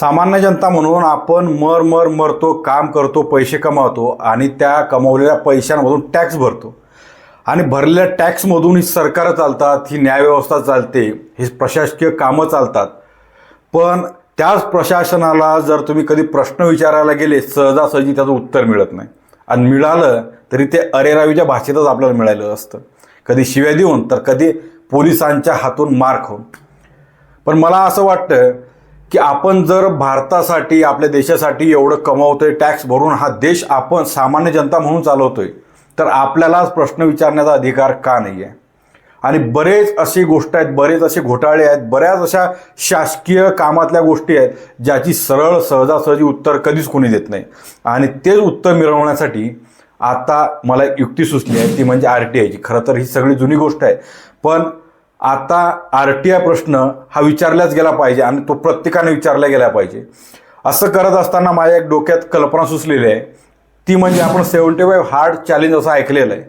सामान्य जनता म्हणून आपण मर मर मरतो काम करतो पैसे कमावतो आणि त्या कमवलेल्या पैशांमधून टॅक्स भरतो. आणि भरलेल्या टॅक्समधून ही सरकारं चालतात ही न्यायव्यवस्था चालते ही प्रशासकीय कामं चालतात. पण त्याच प्रशासनाला जर तुम्ही कधी प्रश्न विचारायला गेले सहजासहजी त्याचं उत्तर मिळत नाही. आणि मिळालं तरी ते अरेरावीच्या भाषेतच आपल्याला मिळालं असतं. कधी शिव्या देऊन तर कधी पोलिसांच्या हातून मार खाऊन. पण मला असं वाटतं की आपण जर भारतासाठी आपल्या देशासाठी एवढं कमवतोय टॅक्स भरून हा देश आपण सामान्य जनता म्हणून चालवतोय तर आपल्यालाच प्रश्न विचारण्याचा अधिकार का नाही आहे आणि बरेच अशी गोष्ट आहेत बरेच असे घोटाळे आहेत बऱ्याच अशा शासकीय कामातल्या गोष्टी आहेत ज्याची सरळ सहजासहजी उत्तर कधीच कोणी देत नाही. आणि तेच उत्तर मिळवण्यासाठी आता मला युक्ती सुचली आहे ती म्हणजे आर टी आयची खरं तर ही सगळी जुनी गोष्ट आहे. पण आता आर टी आय प्रश्न हा विचारलाच गेला पाहिजे आणि तो प्रत्येकाने विचारला गेला पाहिजे. असं करत असताना माझ्या एक डोक्यात कल्पना सुचलेली आहे. ती म्हणजे आपण सेवन्टी फाईव्ह हार्ड चॅलेंज असं ऐकलेलं आहे.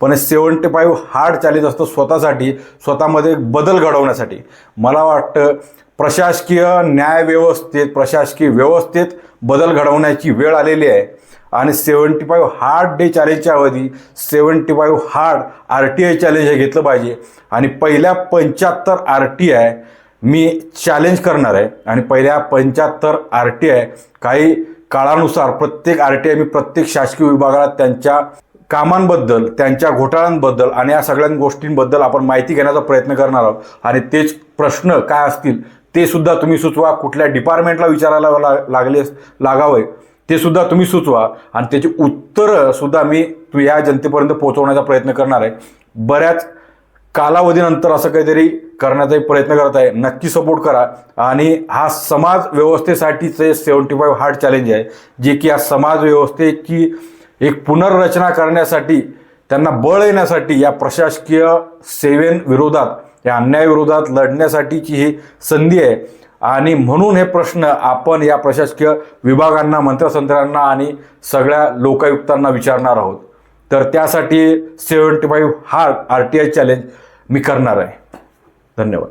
पण सेवन्टी फाईव्ह हार्ड चॅलेंज असतं स्वतःसाठी स्वतःमध्ये एक बदल घडवण्यासाठी. मला वाटतं प्रशासकीय न्यायव्यवस्थेत प्रशासकीय व्यवस्थेत बदल घडवण्याची वेळ आलेली आहे. आणि सेवन्टी फाईव्ह हार्ड डे चॅलेंजच्या अवधी seventy five hard R T I challenge हे घेतलं पाहिजे. आणि पहिल्या पंच्याहत्तर आर टी आय मी चॅलेंज करणार आहे. आणि पहिल्या पंच्याहत्तर आर टी आय काही काळानुसार प्रत्येक आर टी आय मी प्रत्येक शासकीय विभागाला त्यांच्या कामांबद्दल त्यांच्या घोटाळ्यांबद्दल आणि या सगळ्या गोष्टींबद्दल आपण माहिती घेण्याचा प्रयत्न करणार आहोत. आणि तेच प्रश्न काय असतील ते सुद्धा तुम्ही सुचवा. कुठल्या डिपार्टमेंटला विचारायला लागले लागावे. ते सुद्धा तुम्ही सुचवा. आणि त्याची उत्तरं सुद्धा मी तू या जनतेपर्यंत पोहोचवण्याचा प्रयत्न करणार आहे. बऱ्याच कालावधीनंतर असं काहीतरी करण्याचा प्रयत्न करत आहे. नक्की सपोर्ट करा. आणि हा समाज व्यवस्थेसाठीचे सेवन्टी फाईव्ह हार्ड चॅलेंज आहे. जे की या समाज व्यवस्थेची एक पुनर्रचना करण्यासाठी त्यांना बळ येण्यासाठी या प्रशासकीय सेवेविरोधात या अन्यायाविरोधात लढण्यासाठीची ही संधी आहे. आणि म्हणून हे प्रश्न आपण या प्रशासकीय विभागांना मंत्रसंत्रांना आणि सगळ्या लोकायुक्तांना विचारणार आहोत. तर त्यासाठी सेवन्टी फाईव्ह हा आर टी आय चॅलेंज मी करणार आहे. धन्यवाद.